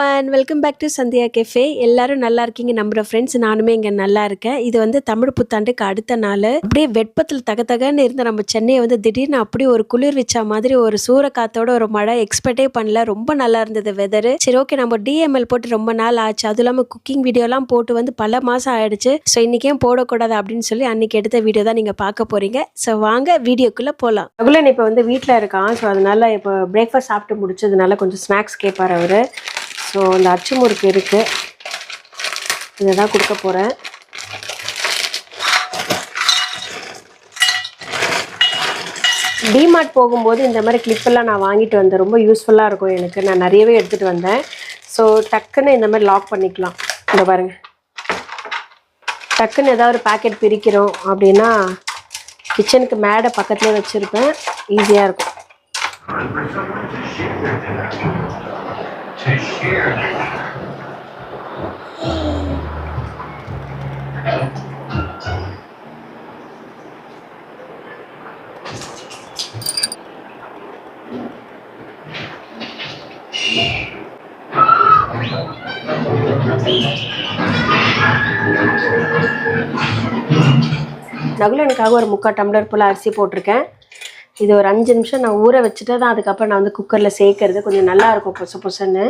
One welcome back to Sandhya cafe எல்லாரும் நல்லா இருக்கீங்க நம்புகிற ஃப்ரெண்ட்ஸ் நானுமே இங்கே நல்லா இருக்கேன். இது வந்து தமிழ் புத்தாண்டுக்கு அடுத்த நாள். அப்படியே வெப்பத்தில் தகத்தகன்னு இருந்த நம்ம சென்னையை வந்து திடீர்னு அப்படியே ஒரு குளிர் வச்ச மாதிரி ஒரு சூற காத்தோட ஒரு மழை எக்ஸ்பெக்டே பண்ணல. ரொம்ப நல்லா இருந்தது வெதரு சரி ஓகே நம்ம டிஎம்எல் போட்டு ரொம்ப நாள் ஆச்சு. அதுவும் இல்லாமல் குக்கிங் வீடியோலாம் போட்டு வந்து பல மாதம் ஆயிடுச்சு. ஸோ இன்றைக்கே போடக்கூடாது அப்படின்னு சொல்லி அன்னைக்கு எடுத்த வீடியோ தான் நீங்கள் பார்க்க போறீங்க. ஸோ வாங்க வீடியோக்குள்ளே போகலாம் ரகுலன் இப்போ வந்து வீட்டில் இருக்கான். ஸோ அதனால இப்போ பிரேக்ஃபாஸ்ட் சாப்பிட்டு முடிச்சதுனால கொஞ்சம் ஸ்நாக்ஸ் கேட்பார் அவர். ஸோ இந்த அச்சு முறுக்கு இருக்குது இதை தான் கொடுக்க போகிறேன் டிமார்ட் போகும்போது இந்த மாதிரி கிளிப்பெல்லாம் நான் வாங்கிட்டு வந்தேன். ரொம்ப யூஸ்ஃபுல்லாக இருக்கும் எனக்கு. நான் நிறையவே எடுத்துகிட்டு வந்தேன். ஸோ டக்குன்னு இந்த மாதிரி லாக் பண்ணிக்கலாம். இந்த பாருங்கள் டக்குன்னு ஏதாவது ஒரு பாக்கெட் பிரிக்கிறோம் அப்படின்னா கிச்சனுக்கு மேடை பக்கத்துலேயே வச்சுருப்பேன். ஈஸியாக இருக்கும். நகுலனுக்காக ஒரு முக்கால் டம்ளர் போல் அரிசி போட்டிருக்கேன். இது ஒரு அஞ்சு நிமிஷம் நான் ஊற வச்சுட்டு தான் அதுக்கப்புறம் நான் வந்து குக்கரில் சேர்க்கறது. கொஞ்சம் நல்லா இருக்கும் பொசு பொசுன்னு.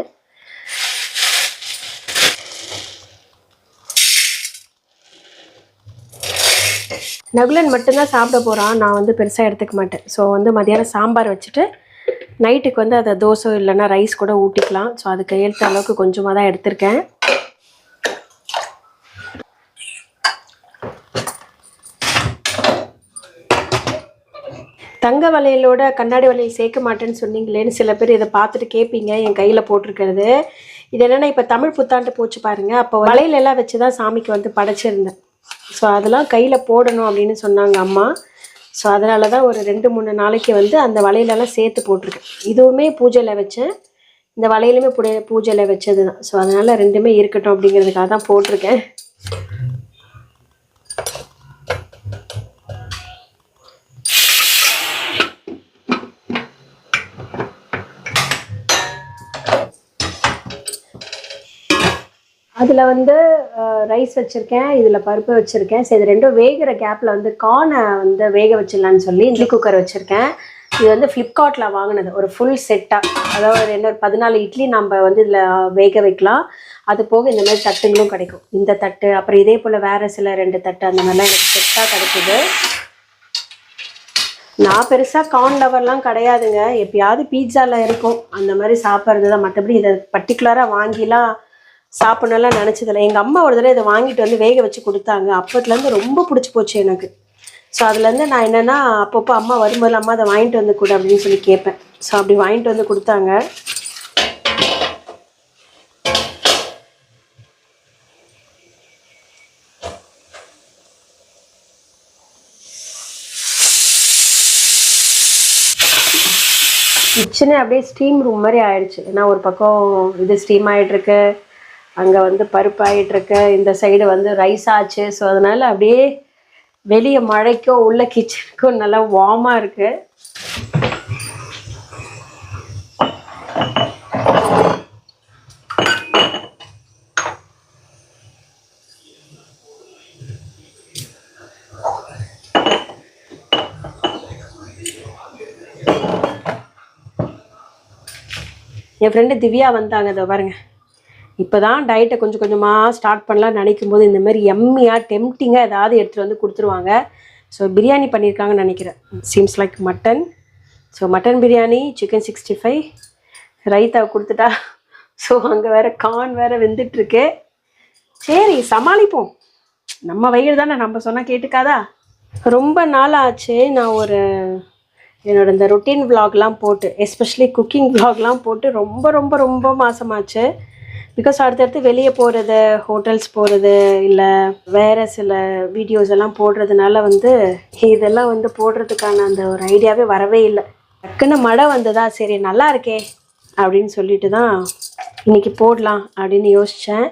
நகுலன் மட்டும்தான் சாப்பிட போகிறான் நான் வந்து பெருசாக எடுத்துக்க மாட்டேன். ஸோ வந்து மதியானம் சாம்பார் வச்சுட்டு நைட்டுக்கு வந்து அதை தோசை இல்லைன்னா ரைஸ் கூட ஊட்டிக்கலாம். ஸோ அதுக்கு ஏற்ற அளவுக்கு கொஞ்சமாக தான் எடுத்திருக்கேன். தங்க வளையலோட கண்ணாடி வளையல் சேர்க்க மாட்டேன்னு சொன்னீங்களேன்னு சில பேர் இதை பார்த்துட்டு கேட்பீங்க என் கையில் போட்டிருக்கிறது. இது என்னென்னா இப்போ தமிழ் புத்தாண்டு போச்சு பாருங்கள் அப்போ வளையல் எல்லாம் வச்சு தான் சாமிக்கு வந்து படைச்சிருந்தேன். ஸோ அதெல்லாம் கையில் போடணும் அப்படின்னு சொன்னாங்க அம்மா. ஸோ அதனால தான் ஒரு ரெண்டு மூணு நாளைக்கு வந்து அந்த வளையலெல்லாம் சேர்த்து போட்டிருக்கேன். இதுவுமே பூஜையில் வச்சேன். இந்த வளையலுமே பூ பூஜையில் வச்சது தான் ஸோ அதனால் ரெண்டுமே இருக்கட்டும் அப்படிங்கிறதுக்காக தான் போட்டிருக்கேன். அதில் வந்து ரைஸ் வச்சுருக்கேன் இதில் பருப்பு வச்சுருக்கேன். சரி இது ரெண்டும் வேகிற கேப்பில் வந்து கார்னை வந்து வேக வச்சிடலான்னு சொல்லி இட்லி குக்கர் வச்சுருக்கேன். இது வந்து ஃப்ளிப்கார்ட்டில் வாங்கினது ஒரு ஃபுல் செட்டாக அதாவது ஒரு என்ன ஒரு பதினாலு இட்லி நம்ம வந்து இதில் வேக வைக்கலாம். அது போக இந்த மாதிரி தட்டுங்களும் கிடைக்கும். இந்த தட்டு அப்புறம் இதே போல் வேறு சில ரெண்டு தட்டு அந்த மாதிரிலாம் எனக்கு செட்டாக கிடைக்குது. நான் பெருசாக கார்ன் லவர்லாம் கிடையாதுங்க. எப்பயாவது பீட்சாவில் இருக்கும். அந்த மாதிரி சாப்பிட்றது தான் மற்றபடி இதை பர்டிகுலராக வாங்கிலாம் சாப்பிடணும்லாம் நினச்சதில்ல. எங்கள் அம்மா ஒரு தடவை இதை வாங்கிட்டு வந்து வேக வச்சு கொடுத்தாங்க. அப்போத்துலேருந்து ரொம்ப பிடிச்சி போச்சு எனக்கு. ஸோ அதுலேருந்து நான் என்னென்னா அப்பப்போ அம்மா வரும்போது அம்மா அதை வாங்கிட்டு வந்து கொடு அப்படின்னு சொல்லி கேட்பேன். ஸோ அப்படி வாங்கிட்டு வந்து கொடுத்தாங்க. கிச்சனே அப்படியே ஸ்டீம் ரூம் மாதிரி ஆயிடுச்சு. ஏன்னா ஒரு பக்கம் இது ஸ்டீம் ஆகிட்டுருக்கு அங்கே வந்து பருப்பாயிட்டுருக்க இந்த சைடு வந்து ரைஸ் ஆச்சு. ஸோ அதனால் அப்படியே வெளியே மழைக்கும் உள்ள கிச்சனுக்கும் நல்லா வார்மாக இருக்குது என் ஃப்ரெண்டு திவ்யா வந்தாங்க இதை பாருங்கள் இப்போ தான் டயட்டை கொஞ்சம் கொஞ்சமாக ஸ்டார்ட் பண்ணலாம் நினைக்கும் போது இந்த மாதிரி எம்மியாக டெம்டிங்காக ஏதாவது எடுத்துகிட்டு வந்து கொடுத்துருவாங்க. ஸோ பிரியாணி பண்ணியிருக்காங்கன்னு நினைக்கிறேன். Seems like mutton so mutton biryani chicken sixty five raita கொடுத்துட்டா ஸோ அங்கே வேறு கார்ன் வேறு வெந்துட்டுருக்கு. சரி சமாளிப்போம். நம்ம வயிறு தானே நம்ம சொன்னால் கேட்டுக்காதா? ரொம்ப நாள் ஆச்சு நான் ஒரு என்னோட இந்த ரொட்டீன் vlogலாம் போட்டு எஸ்பெஷலி குக்கிங் vlogலாம் போட்டு ரொம்ப ரொம்ப ரொம்ப மாசமாச்சு. பிகாஸ் அடுத்தடுத்து வெளியே போகிறது ஹோட்டல்ஸ் போகிறது இல்லை வேறு சில வீடியோஸ் எல்லாம் போடுறதுனால வந்து இதெல்லாம் வந்து போடுறதுக்கான அந்த ஒரு ஐடியாவே வரவே இல்லை. டக்குன்னு மழை வந்ததா சரி நல்லா இருக்கே அப்படின்னு சொல்லிட்டு தான் இன்னைக்கு போடலாம் அப்படின்னு யோசித்தேன்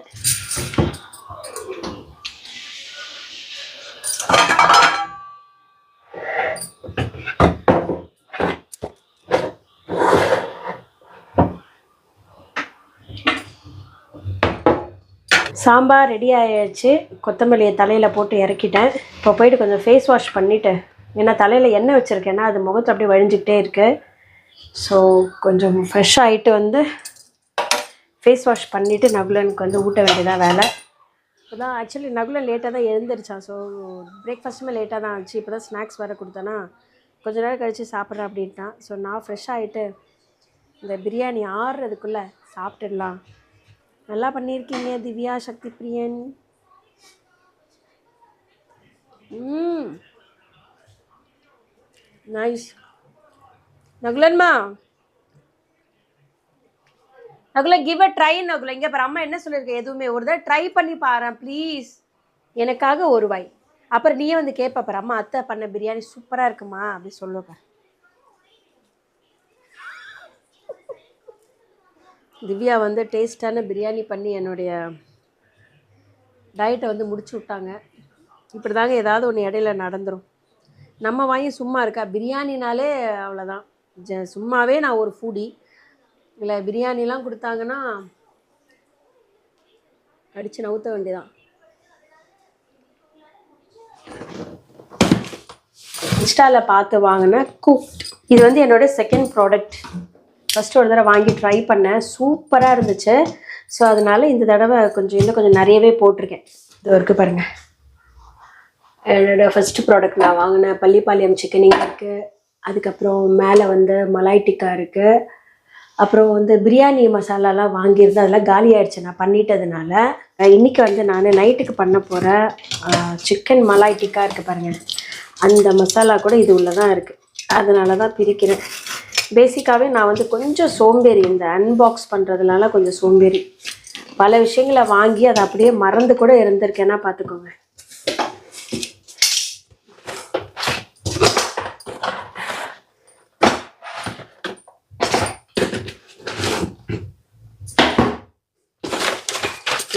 சாம்பார் ரெடி ஆகிடுச்சு கொத்தமல்லியை தலையில் போட்டு இறக்கிட்டேன். இப்போ போயிட்டு கொஞ்சம் ஃபேஸ் வாஷ் பண்ணிவிட்டு ஏன்னா தலையில் எண்ணெய் வச்சுருக்கேன்னா அது முகத்தை அப்படியே வழிஞ்சிக்கிட்டே இருக்குது ஸோ கொஞ்சம் ஃப்ரெஷ் ஆகிட்டு வந்து ஃபேஸ் வாஷ் பண்ணிவிட்டு நகுலனுக்கு வந்து ஊட்ட வேண்டியதாக வேலை. இப்போ தான் ஆக்சுவலி நகுலன் லேட்டாக தான் எழுந்திரிச்சான் ஸோ பிரேக்ஃபாஸ்ட்டுமே லேட்டாக தான் ஆச்சு. இப்போ தான் ஸ்நாக்ஸ் வேறு கொடுத்தேன்னா கொஞ்ச நேரம் கழித்து சாப்பிட்றேன் அப்படின்ட்டான். ஸோ நான் ஃப்ரெஷ் ஆகிட்டு இந்த பிரியாணி ஆறுறதுக்குள்ளே சாப்பிட்டுடலாம். நல்லா பண்ணியிருக்கீங்க திவ்யா சக்தி பிரியன் ம். Nice நகுலன்மா. Nakula give a try Nakula. இங்கே பாரு அம்மா என்ன சொல்லியிருக்க? எதுவுமே. ஒரு தடவை ட்ரை பண்ணி பாரு ப்ளீஸ் எனக்காக ஒரு வாய். அப்புறம் நீயே வந்து கேட்ப அப்புறம் அம்மா அத்தை பண்ண பிரியாணி சூப்பராக இருக்குமா? அப்படி சொல்லுவேன் திவ்யா வந்து டேஸ்ட்டான பிரியாணி பண்ணி என்னுடைய டயட்டை வந்து முடிச்சு விட்டாங்க. இப்படி தாங்க ஏதாவது ஒன்று இடையில நடந்துடும் நம்ம வாங்கி சும்மா இருக்கா? பிரியாணினாலே அவ்வளோதான் ஜ சும்மாவே நான் ஒரு ஃபூடி இல்லை பிரியாணிலாம் கொடுத்தாங்கன்னா அடித்து நவுத்த வேண்டியதான் இன்ஸ்டாவில் பார்த்து வாங்கின குக்ட் இது வந்து என்னோட செகண்ட் ப்ராடக்ட் ஃபஸ்ட்டு ஒரு தடவை வாங்கி ட்ரை பண்ணேன். சூப்பராக இருந்துச்சு. ஸோ அதனால இந்த தடவை கொஞ்சம் இன்னும் கொஞ்சம் நிறையவே போட்டிருக்கேன். இது வரைக்கும் பாருங்கள் என்னோடய ஃபஸ்ட்டு ப்ராடக்ட் நான் வாங்கின பள்ளிப்பாளையம் சிக்கனிங் இருக்குது அதுக்கப்புறம் மேலே வந்து மலாய் டிக்கா இருக்குது அப்புறம் வந்து பிரியாணி மசாலாலாம் வாங்கியிருந்தேன். அதெல்லாம் காலி ஆயிடுச்சு நான் பண்ணிட்டதுனால இன்றைக்கி வந்து நான் நைட்டுக்கு பண்ண போகிற சிக்கன் மலாய் டிக்கா இருக்குது பாருங்கள் அந்த மசாலா கூட இது உள்ளே தான் இருக்குது அதனால தான் பிரிக்கிறேன். பேசிக்காகவே நான் வந்து கொஞ்சம் சோம்பேறி இந்த அன்பாக்ஸ் பண்ணுறதுனால கொஞ்சம் சோம்பேறி. பல விஷயங்களை வாங்கி அதை அப்படியே மறந்து கூட இருந்திருக்கேன்னா பார்த்துக்கோங்க.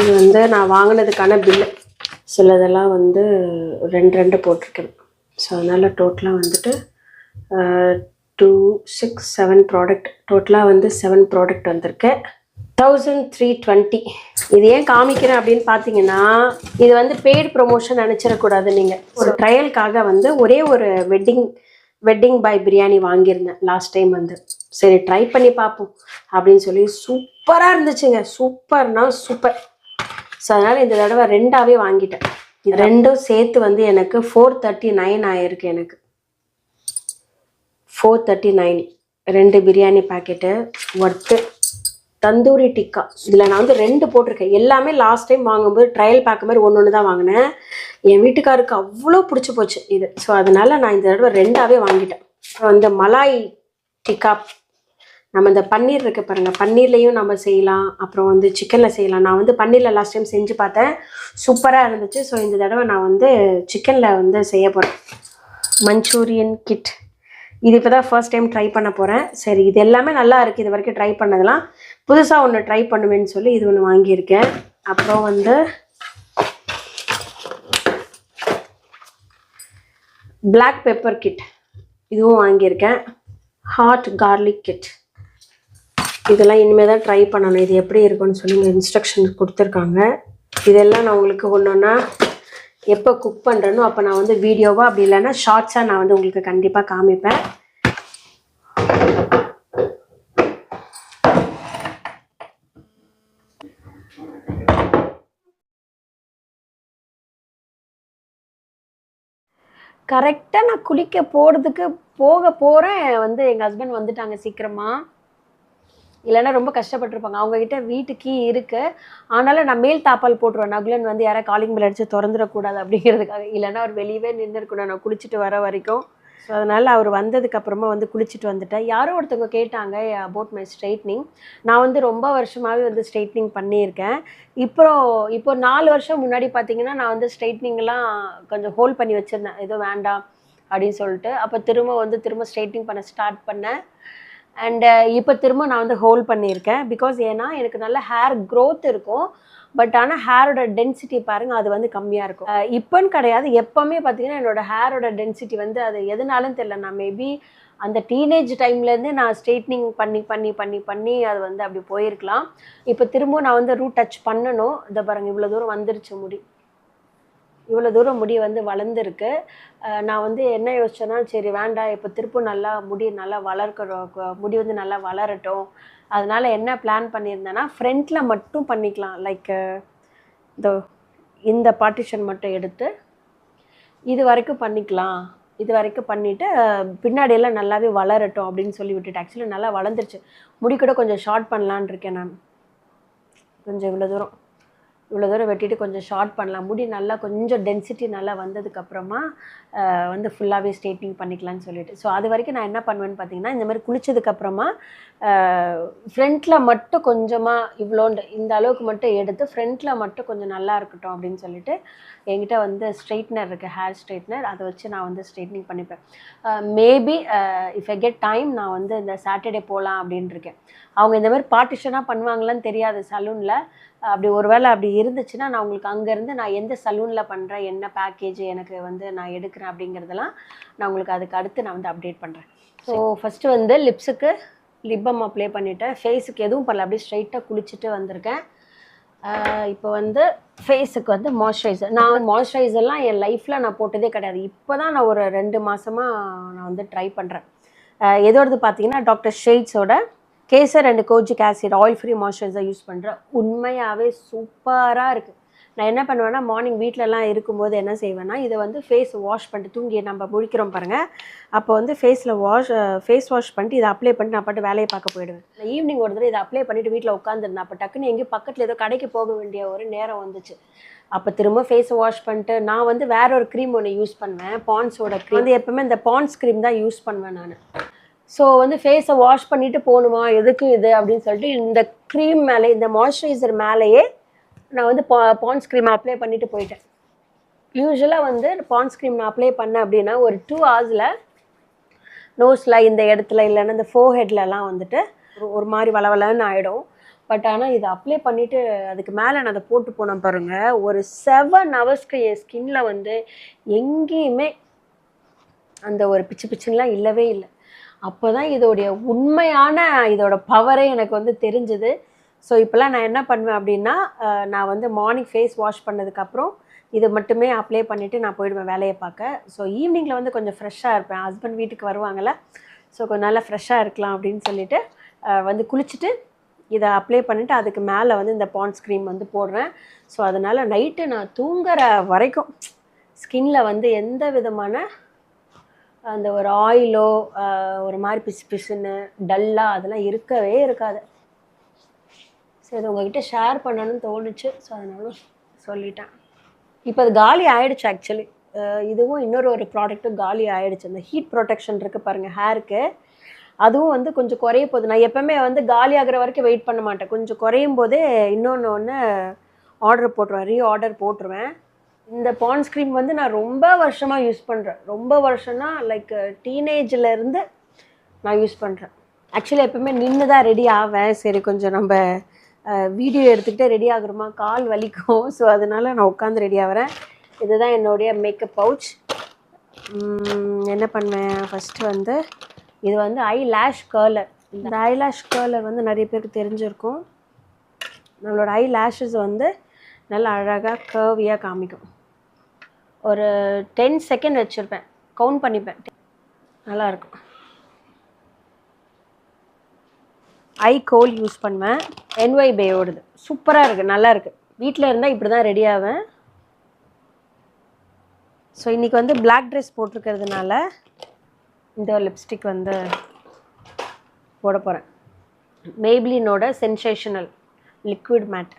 இது வந்து நான் வாங்கினதுக்கான பில்லு சிலதெல்லாம் வந்து ரெண்டு ரெண்டு போட்டிருக்கேன். ஸோ அதனால் டோட்டலாக வந்துட்டு டூ சிக்ஸ் செவன் ப்ராடக்ட் டோட்டலாக வந்து செவன் ப்ராடக்ட் வந்திருக்கு. தௌசண்ட் த்ரீ டுவெண்ட்டி இது ஏன் காமிக்கிறேன் அப்படின்னு பார்த்தீங்கன்னா இது வந்து பெய்டு ப்ரொமோஷன் நினச்சிடக்கூடாது நீங்கள் ஒரு ட்ரையலுக்காக வந்து ஒரே ஒரு வெட்டிங் வெட்டிங் பாய் பிரியாணி வாங்கியிருந்தேன் லாஸ்ட் டைம் வந்து. சரி ட்ரை பண்ணி பார்ப்போம் அப்படின்னு சொல்லி சூப்பராக இருந்துச்சுங்க. சூப்பர்னா சூப்பர் ஸோ அதனால் இந்த தடவை ரெண்டாவே வாங்கிட்டேன். இது? ரெண்டும் சேர்த்து வந்து எனக்கு ஃபோர் தேர்ட்டி நைன் ஆயிருக்கு எனக்கு. ஃபோர் தேர்ட்டி நைன் ரெண்டு பிரியாணி பாக்கெட்டு ஒர்த்து தந்தூரி டிக்கா இதில் நான் வந்து ரெண்டு போட்டிருக்கேன். எல்லாமே லாஸ்ட் டைம் வாங்கும்போது ட்ரையல் பேக் மாதிரி ஒன்று ஒன்று தான் வாங்கினேன். என் வீட்டுக்காருக்கு அவ்வளோ பிடிச்சி போச்சு இது. ஸோ அதனால் நான் இந்த தடவை ரெண்டாவே வாங்கிட்டேன். அந்த மலாய் டிக்கா நம்ம இந்த பன்னீர் இருக்குது பாருங்கள் பன்னீர்லேயும் நம்ம செய்யலாம். அப்புறம் வந்து சிக்கனில் செய்யலாம். நான் வந்து பன்னீரில் லாஸ்ட் டைம் செஞ்சு பார்த்தேன். சூப்பராக இருந்துச்சு. ஸோ இந்த தடவை நான் வந்து சிக்கனில் வந்து செய்ய போகிறேன் மஞ்சூரியன் கிட் இது இப்போ தான் ஃபர்ஸ்ட் டைம் ட்ரை பண்ண போகிறேன் சரி இது எல்லாமே நல்லா இருக்குது இது வரைக்கும் ட்ரை பண்ணதெல்லாம். புதுசாக ஒன்று ட்ரை பண்ணுவேன்னு சொல்லி இது ஒன்று வாங்கியிருக்கேன். அப்புறம் வந்து பிளாக் பெப்பர் கிட் இதுவும் வாங்கியிருக்கேன். ஹாட் கார்லிக் கிட் இதெல்லாம் இனிமேல் தான் ட்ரை பண்ணணும். இது எப்படி இருக்கும்னு சொல்லி இங்கே இன்ஸ்ட்ரக்ஷன் கொடுத்துருக்காங்க. இதெல்லாம் நான் உங்களுக்கு ஒன்று ஒன்றா எப்போ குக் பண்ணுறேனோ அப்போ நான் வந்து வீடியோவாக அப்படி இல்லைன்னா ஷார்ட்ஸாக நான் வந்து உங்களுக்கு கண்டிப்பாக காமிப்பேன். கரெக்டாக நான் குளிக்க போகிறதுக்கு போக போகிறேன் வந்து எங்கள் ஹஸ்பண்ட் வந்துட்டாங்க சீக்கிரமாக இல்லைன்னா ரொம்ப கஷ்டப்பட்டிருப்பாங்க. அவங்ககிட்ட வீட்டு கீ இருக்குது ஆனாலும் நான் மேல் தாப்பால் போட்டுருவேன். நகுலன் வந்து யாராவது காலிங் பில் அடித்து திறந்துடக்கூடாது அப்படிங்கிறதுக்காக. இல்லைன்னா அவர் வெளியவே நின்றுருக்கணும். நான் குளிச்சுட்டு வர வரைக்கும். ஸோ அதனால் அவர் வந்ததுக்கப்புறமா வந்து குளிச்சுட்டு வந்துட்டேன். யாரோ ஒருத்தவங்க கேட்டாங்க அபவுட் மை ஸ்ட்ரைட்னிங் நான் வந்து ரொம்ப வருஷமாகவே வந்து ஸ்ட்ரைட்னிங் பண்ணியிருக்கேன். இப்போ இப்போ நாலு வருஷம் முன்னாடி பார்த்தீங்கன்னா நான் வந்து ஸ்ட்ரைட்னிங்லாம் கொஞ்சம் ஹோல்ட் பண்ணி வச்சுருந்தேன். எதுவும் வேண்டாம் அப்படின்னு சொல்லிட்டு. அப்போ திரும்ப வந்து திரும்ப ஸ்ட்ரைட்னிங் பண்ண ஸ்டார்ட் பண்ணேன். அண்டு uh, இப்போ திரும்ப நான் வந்து ஹோல்ட் பண்ணியிருக்கேன். பிகாஸ் ஏன்னா எனக்கு நல்ல ஹேர் க்ரோத் இருக்கும். பட் ஆனால் ஹேரோட டென்சிட்டி பாருங்கள் அது வந்து கம்மியாக இருக்கும். Uh, இப்போன்னு கிடையாது. எப்போவுமே பார்த்தீங்கன்னா என்னோட ஹேரோட டென்சிட்டி வந்து அது எதுனாலும் தெரில நான் மேபி அந்த டீனேஜ் டைம்லேருந்து நான் ஸ்ட்ரெயிட்னிங் பண்ணி பண்ணி பண்ணி பண்ணி அது வந்து அப்படி போயிருக்கலாம். இப்போ திரும்பவும் நான் வந்து ரூட் டச் பண்ணணும். இதை பாருங்கள் இவ்வளோ தூரம் வந்துருச்சு முடி. இவ்வளோ தூரம் முடி வந்து வளர்ந்துருக்கு. நான் வந்து என்ன யோசிச்சேன்னா சரி வேண்டாம். இப்போ திருப்பும் நல்லா முடி நல்லா வளர்க்கணும். முடி வந்து நல்லா வளரட்டும். அதனால் என்ன பிளான் பண்ணியிருந்தேன்னா ஃப்ரண்ட்டில் மட்டும் பண்ணிக்கலாம். லைக் இந்த இந்த பார்ட்டிஷன் மட்டும் எடுத்து இது வரைக்கும் பண்ணிக்கலாம். இது வரைக்கும் பண்ணிவிட்டு பின்னாடியெல்லாம் நல்லாவே வளரட்டும் அப்படின்னு சொல்லி விட்டுட்டு ஆக்சுவலி நல்லா வளர்ந்துருச்சு. முடி கூட கொஞ்சம் ஷார்ட் பண்ணலான்னு இருக்கேன் நான். கொஞ்சம் இவ்வளோ தூரம். இவ்வளோ தூரம் வெட்டிட்டு கொஞ்சம் ஷார்ட் பண்ணலாம். முடி நல்லா கொஞ்சம் டென்சிட்டி நல்லா வந்ததுக்கப்புறமா வந்து ஃபுல்லாகவே ஸ்ட்ரெயிட்னிங் பண்ணிக்கலாம்னு சொல்லிட்டு. ஸோ அது வரைக்கும் நான் என்ன பண்ணுவேன்னு பார்த்தீங்கன்னா இந்த மாதிரி குளிச்சதுக்கப்புறமா ஃப்ரண்ட்டில் மட்டும் கொஞ்சமாக இவ்வளோண்டு இந்த அளவுக்கு மட்டும் எடுத்து ஃப்ரண்ட்டில் மட்டும் கொஞ்சம் நல்லா இருக்கட்டும் அப்படின்னு சொல்லிட்டு என்கிட்ட வந்து ஸ்ட்ரெயிட்னர் இருக்குது ஹேர் ஸ்ட்ரெயிட்னர் அதை வச்சு நான் வந்து ஸ்ட்ரெயிட்னிங் பண்ணிப்பேன். Maybe if I get time நான் வந்து இந்த சாட்டர்டே போகலாம் அப்படின்னு இருக்கேன். அவங்க இந்த மாதிரி பார்ட்டிஷனாக பண்ணுவாங்களான்னு தெரியாது சலூனில் அப்படி ஒருவேளை அப்படி இருந்துச்சுன்னா நான் உங்களுக்கு அங்கேருந்து நான் எந்த சலூனில் பண்ணுறேன் என்ன பேக்கேஜ் எனக்கு வந்து நான் எடுக்கிறேன் அப்படிங்கிறதெல்லாம் நான் உங்களுக்கு அதுக்கு அடுத்து நான் வந்து அப்டேட் பண்ணுறேன் ஸோ ஃபஸ்ட்டு வந்து லிப்ஸுக்கு லிப்பம் அப்ளை பண்ணிவிட்டேன் ஃபேஸுக்கு எதுவும் பண்ணல அப்படியே ஸ்ட்ரைட்டாக குளிச்சுட்டு வந்திருக்கேன். இப்போ வந்து ஃபேஸுக்கு வந்து மாய்ஸ்சரைசர் நான் மாய்ஸ்சரைசர்லாம் என் லைஃப்பில் நான் போட்டதே கிடையாது. இப்போ தான் நான் ஒரு ரெண்டு மாதமாக நான் வந்து ட்ரை பண்ணுறேன் எதோடது பார்த்தீங்கன்னா doctor ஷேட்ஸோட kesar and kojic acid oil free moisturiser use பண்ணுறேன் உண்மையாகவே சூப்பராக இருக்குது நான் என்ன பண்ணுவேன்னா மார்னிங் வீட்டிலலாம் இருக்கும்போது என்ன செய்வேன்னா இதை வந்து ஃபேஸ் வாஷ் பண்ணிட்டு தூங்கி நம்ம முழிக்கிறோம் பாருங்கள் அப்போ வந்து ஃபேஸில் வாஷ் ஃபேஸ் வாஷ் பண்ணிட்டு இதை அப்ளை பண்ணிட்டு நான் பாட்டு வேலையை பார்க்க போயிடுவேன். நான் ஈவினிங் ஒரு தடவை இதை அப்ளை பண்ணிவிட்டு வீட்டில் உட்காந்துருந்தேன் அப்போ டக்குன்னு எங்கேயும் பக்கத்தில் ஏதோ கடைக்கு போக வேண்டிய ஒரு நேரம் வந்துச்சு. அப்போ திரும்ப ஃபேஸை வாஷ் பண்ணிட்டு நான் வந்து வேற ஒரு க்ரீம் ஒன்று யூஸ் பண்ணுவேன். பான்ஸோட க்ரீம் வந்து எப்பவுமே இந்த பான்ஸ் க்ரீம் தான் யூஸ் பண்ணுவேன் நான். ஸோ வந்து ஃபேஸை வாஷ் பண்ணிட்டு போகணுமா? எதுக்கு இது? அப்படின்னு சொல்லிட்டு இந்த க்ரீம் மேலே இந்த மாய்ஸ்சரைசர் மேலேயே நான் வந்து பா பான்ஸ் க்ரீம் அப்ளை பண்ணிட்டு போயிட்டேன். யூஸ்வலாக வந்து பான்ஸ் க்ரீம் நான் அப்ளை பண்ணேன் அப்படின்னா ஒரு டூ ஹவர்ஸில் நோஸில் இந்த இடத்துல இல்லைன்னா இந்த ஃபோஹெட்லலாம் வந்துட்டு ஒரு- மாதிரி வளவலன்னு ஆகிடும் பட் ஆனால் இதை அப்ளை பண்ணிவிட்டு அதுக்கு மேலே நான் அதை போட்டு போனேன் பாருங்கள் ஒரு செவன் ஹவர்ஸ்க்கு என் ஸ்கின்னில் வந்து எங்கேயுமே அந்த ஒரு பிச்சு பிச்சுலாம் இல்லவே இல்லை. அப்போ தான் இதோடைய உண்மையான இதோட பவரே எனக்கு வந்து தெரிஞ்சுது. ஸோ இப்போலாம் நான் என்ன பண்ணுவேன் அப்படின்னா நான் வந்து மார்னிங் ஃபேஸ் வாஷ் பண்ணதுக்கப்புறம் இது மட்டுமே அப்ளை பண்ணிவிட்டு நான் போயிடுவேன் வேலையை பார்க்க. ஸோ ஈவினிங்கில் வந்து கொஞ்சம் ஃப்ரெஷ்ஷாக இருப்பேன். ஹஸ்பண்ட் வீட்டுக்கு வருவாங்கள்ல ஸோ கொஞ்சம் நல்லா ஃப்ரெஷ்ஷாக இருக்கலாம் அப்படின்னு சொல்லிட்டு வந்து குளிச்சுட்டு இதை அப்ளை பண்ணிவிட்டு அதுக்கு மேலே வந்து இந்த பாண்ட்ஸ் க்ரீம் வந்து போடுறேன். ஸோ அதனால் நைட்டு நான் தூங்குற வரைக்கும் ஸ்கின்னில் வந்து எந்த விதமான அந்த ஒரு ஆயிலோ ஒரு மாதிரி பிசு பிசுன்னு டல்லாக அதெல்லாம் இருக்கவே இருக்காது. சரி இது உங்ககிட்ட ஷேர் பண்ணணும்னு தோணுச்சு. ஸோ அதனால சொல்லிட்டேன். இப்போ அது காலி ஆயிடுச்சு ஆக்சுவலி இதுவும் இன்னொரு ஒரு ப்ராடக்ட்டும் காலி ஆயிடுச்சு. அந்த ஹீட் ப்ரொடெக்ஷன் இருக்குது பாருங்கள் ஹேருக்கு அதுவும் வந்து கொஞ்சம் குறைய போகுது. நான் எப்போவுமே வந்து காலி ஆகிற வரைக்கும் வெயிட் பண்ண மாட்டேன். கொஞ்சம் குறையும் போதே இன்னொன்று ஒன்று ஆர்டர் போட்டுருவேன் ரீ ஆர்டர் போட்டுருவேன். இந்த பான்ஸ் க்ரீம் வந்து நான் ரொம்ப வருஷமாக யூஸ் பண்ணுறேன் ரொம்ப வருஷம்னா லைக் டீனேஜிலேருந்து நான் யூஸ் பண்ணுறேன் ஆக்சுவலி எப்பவுமே நின்று தான் ரெடி ஆவேன். சரி கொஞ்சம் நம்ம வீடியோ எடுத்துக்கிட்டே ரெடி ஆகுறோமா? கால் வலிக்கும். ஸோ அதனால நான் உட்காந்து ரெடி ஆகிறேன் இதுதான் என்னுடைய மேக்கப் பவுச் என்ன பண்ணுவேன்? ஃபஸ்ட்டு வந்து இது வந்து ஐ லேஷ் கேர்லர் இந்த ஐ லேஷ் கேர்லர் வந்து நிறைய பேருக்கு தெரிஞ்சிருக்கும். நம்மளோட ஐ லேஷஸ் வந்து நல்லா அழகாக கர்வியாக காமிக்கும். ஒரு டென் செகண்ட் வச்சுருப்பேன். கவுண்ட் பண்ணிப்பேன். நல்லா இருக்கும். ஐ கோல் யூஸ் பண்ணுவேன். என்ஒய் பேயோடது சூப்பராக இருக்குது நல்லா இருக்குது வீட்டில் இருந்தால் இப்படி தான் ரெடி ஆவேன். ஸோ இன்றைக்கி வந்து பிளாக் ட்ரெஸ் போட்டிருக்கிறதுனால இந்த லிப்ஸ்டிக் வந்து போட போகிறேன் மேப்ளினோட சென்சேஷனல் லிக்விட் மேட்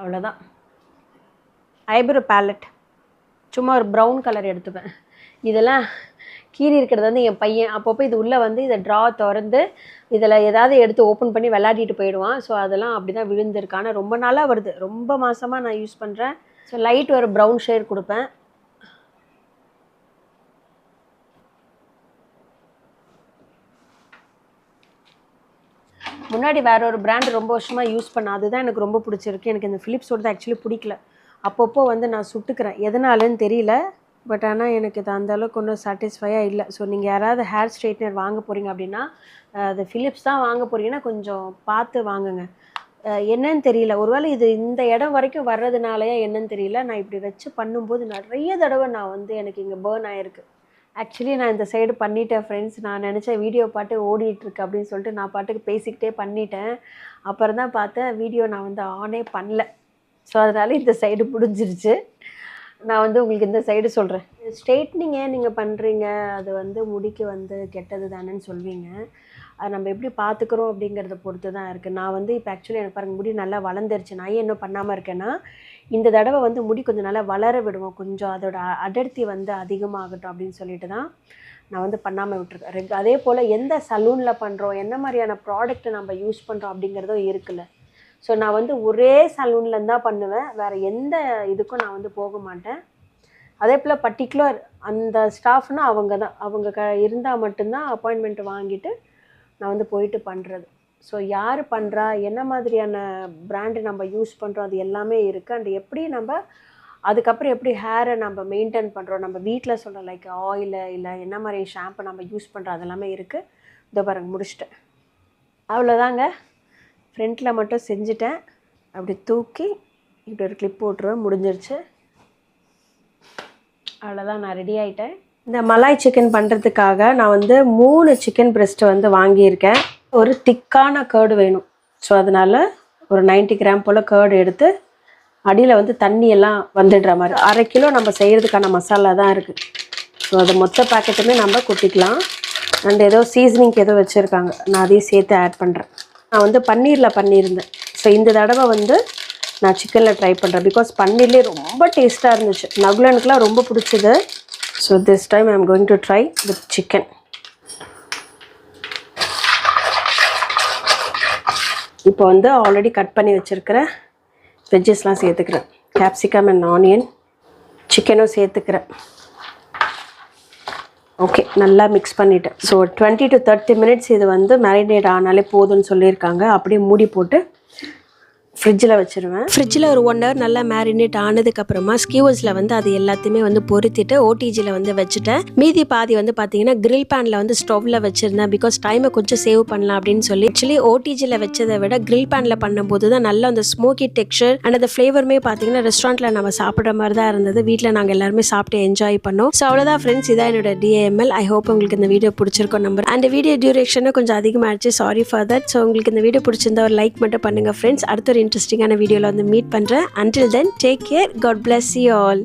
அவ்வளோதான் ஐப்ரோ பேலட் சும்மா ஒரு ப்ரௌன் கலர் எடுத்துப்பேன். இதெல்லாம் கீறி இருக்கிறது வந்து என் பையன். அப்பப்போ இது உள்ளே வந்து இதை ட்ரா திறந்து இதில் ஏதாவது எடுத்து ஓப்பன் பண்ணி விளையாடிட்டு போயிடுவான். ஸோ அதெல்லாம் அப்படி தான் விழுந்திருக்கு. ஆனால் ரொம்ப நாளாக வருது. ரொம்ப மாசமாக நான் யூஸ் பண்ணுறேன் ஸோ லைட் ஒரு ப்ரௌன் ஷேட் கொடுப்பேன். முன்னாடி வேற ஒரு பிராண்ட் ரொம்ப வருஷமாக யூஸ் பண்ண அதுதான் எனக்கு ரொம்ப பிடிச்சிருக்கு. எனக்கு இந்த ஃபிலிப்ஸோட ஆக்சுவலி பிடிக்கல. அப்பப்போ வந்து நான் சுட்டுக்கிறேன். எதனாலன்னு தெரியல. பட் ஆனால் எனக்கு இது அந்த அளவுக்கு ஒன்றும் சாட்டிஸ்ஃபையாக இல்லை. ஸோ நீங்கள் யாராவது ஹேர் ஸ்ட்ரைட்னர் வாங்க போகிறீங்க அப்படின்னா அது ஃபிலிப்ஸ் தான் வாங்க போகிறீங்கன்னா கொஞ்சம் பார்த்து வாங்குங்க. என்னன்னு தெரியல. ஒருவேளை இது இந்த இடம் வரைக்கும் வர்றதுனாலயா என்னன்னு தெரியல. நான் இப்படி வச்சு பண்ணும்போது நிறைய தடவை நான் வந்து எனக்கு இங்கே பேர்ன் ஆயிருக்கு. ஆக்சுவலி நான் இந்த சைடு பண்ணிட்டேன் ஃப்ரெண்ட்ஸ் நான் நினச்ச வீடியோ பாட்டு ஓடிட்டுருக்கு அப்படின்னு சொல்லிட்டு நான் பாட்டுக்கு பேசிக்கிட்டே பண்ணிட்டேன். அப்புறம் தான் பார்த்தேன் வீடியோ நான் வந்து ஆனே பண்ணல. ஸோ அதனால் இந்த சைடு முடிஞ்சிருச்சு. நான் வந்து உங்களுக்கு இந்த சைடு சொல்கிறேன் ஸ்ட்ரெயிட்னிங் ஏன் நீங்கள் பண்ணுறீங்க அது வந்து முடிக்கு வந்து கெட்டது தானேன்னு சொல்வீங்க. அது நம்ம எப்படி பார்த்துக்குறோம் அப்படிங்கிறத பொறுத்து தான் இருக்குது நான் வந்து இப்போ ஆக்சுவலி எனக்கு பாருங்க முடி நல்லா வளர்ந்துருச்சு. நான் ஏன் இன்னும் பண்ணாமல் இருக்கேன்னா இந்த தடவை வந்து முடி கொஞ்சம் நல்லா வளர விடுவோம். கொஞ்சம் அதோட அடர்த்தி வந்து அதிகமாகட்டும் அப்படின்னு சொல்லிட்டு தான் நான் வந்து பண்ணாமல் விட்டுருக்கேன். ரெக் அதே போல் எந்த சலூனில் பண்ணுறோம் என்ன மாதிரியான ப்ராடக்ட்டை நம்ம யூஸ் பண்ணுறோம் அப்படிங்கிறதும் இருக்குல்ல. ஸோ நான் வந்து ஒரே சலூனில் தான் பண்ணுவேன். வேறு எந்த இதுக்கும் நான் வந்து போக மாட்டேன். அதே போல் பர்டிகுலர் அந்த ஸ்டாஃப்னால் அவங்க தான். அவங்க க இருந்தால் மட்டும்தான் அப்பாயின்மெண்ட் வாங்கிட்டு நான் வந்து போயிட்டு பண்ணுறது ஸோ யார் பண்ணுறா என்ன மாதிரியான பிராண்டு நம்ம யூஸ் பண்ணுறோம் அது எல்லாமே இருக்குது அண்ட் எப்படி நம்ம அதுக்கப்புறம் எப்படி ஹேரை நம்ம மெயின்டைன் பண்ணுறோம் நம்ம வீட்டில் சொல்கிற லைக் ஆயிலு இல்லை என்ன மாதிரி ஷாம்பு நம்ம யூஸ் பண்ணுறோம் அதெல்லாமே இருக்குது இதோ பாருங்க முடிச்சிட்டேன். அவ்வளோதாங்க. ஃப்ரண்ட்டில் மட்டும் செஞ்சுட்டேன். அப்படி தூக்கி இப்படி ஒரு கிளிப் போட்டுருவேன். முடிஞ்சிருச்சு. அவ்வளோதான் நான் ரெடி ஆகிட்டேன் இந்த மலாய் சிக்கன் பண்ணுறதுக்காக நான் வந்து மூணு சிக்கன் பிரெஸ்ட்டு வந்து வாங்கியிருக்கேன். ஒரு திக்கான கேர்டு வேணும். ஸோ அதனால் ஒரு 90 கிராம் போல் கேர்டு எடுத்து அடியில் வந்து தண்ணியெல்லாம் வந்துடுற மாதிரி. அரை கிலோ நம்ம செய்கிறதுக்கான மசாலா தான் இருக்குது ஸோ அது மொத்த பாக்கெட்டுமே நம்ம கொட்டிக்கலாம். அண்ட் ஏதோ சீசனிங்க்கு ஏதோ வச்சுருக்காங்க. நான் அதையும் சேர்த்து ஆட் பண்ணுறேன் நான் வந்து பன்னீரில் பண்ணியிருந்தேன். ஸோ இந்த தடவை வந்து நான் சிக்கனில் ட்ரை பண்ணுறேன் பிகாஸ் பன்னீர்லேயே ரொம்ப டேஸ்ட்டாக இருந்துச்சு. நகுலனுக்குலாம் ரொம்ப பிடிச்சது. So this time I am going to try with chicken இப்போ வந்து ஆல்ரெடி கட் பண்ணி வச்சுருக்கிற வெஜ்ஜஸ்லாம் சேர்த்துக்கிறேன். கேப்சிகம் அண்ட் ஆனியன் சிக்கனும் சேர்த்துக்கிறேன். ஓகே நல்லா மிக்ஸ் பண்ணிவிட்டேன் so twenty to thirty minutes இது வந்து மேரினேட் ஆனாலே போதும்னு சொல்லியிருக்காங்க. அப்படியே மூடி போட்டு ஃப்ரிட்ஜில் வச்சுருவேன். ஃப்ரிட்ஜில் ஒரு ஒன் ஹவர் நல்லா மேரினேட் ஆனதுக்கப்புறமா ஸ்கியூவர்ஸில் வந்து அது எல்லாத்தையுமே வந்து பொருத்திட்டு ஓடிஜியில் வந்து வச்சுட்டேன். மீதி பாதி வந்து பார்த்தீங்கன்னா கிரில் பேனில் வந்து ஸ்டவ்வில் வச்சுருந்தேன். பிகாஸ் டைமை கொஞ்சம் சேவ் பண்ணலாம் அப்படின்னு சொல்லி. ஆக்சுவலி ஓடிஜியில் வச்சதை விட கிரில் பேனில் பண்ணும்போது தான் நல்ல அந்த ஸ்மோக்கி டெக்ஸ்சர் அண்ட் அந்த ஃப்ளேவருமே பார்த்தீங்கன்னா ரெஸ்டாரண்ட்டில் நம்ம சாப்பிட்ற மாதிரி தான் இருந்தது. வீட்டில் நாங்கள் எல்லாருமே சாப்பிட்டு என்ஜாய் பண்ணோம். ஸோ அவ்வளோதான் ஃப்ரெண்ட்ஸ் இதான் என்னோட டிஏஎம்எல் ஐ ஹோப் உங்களுக்கு இந்த வீடியோ பிடிச்சிருக்கோம் நம்பர் அந்த வீடியோ டியூரேஷனும் கொஞ்சம் அதிகமாகிடுச்சு சாரி ஃபார் தட் ஸோ உங்களுக்கு இந்த வீடியோ பிடிச்சிருந்தா ஒரு லைக் மட்டும் பண்ணுங்கள் ஃப்ரெண்ட்ஸ் அடுத்த ஒரு இன்ட்ரெஸ்டிங்கான வீடியோவில் வந்து மீட் பண்ணுறேன் until then take care God bless you all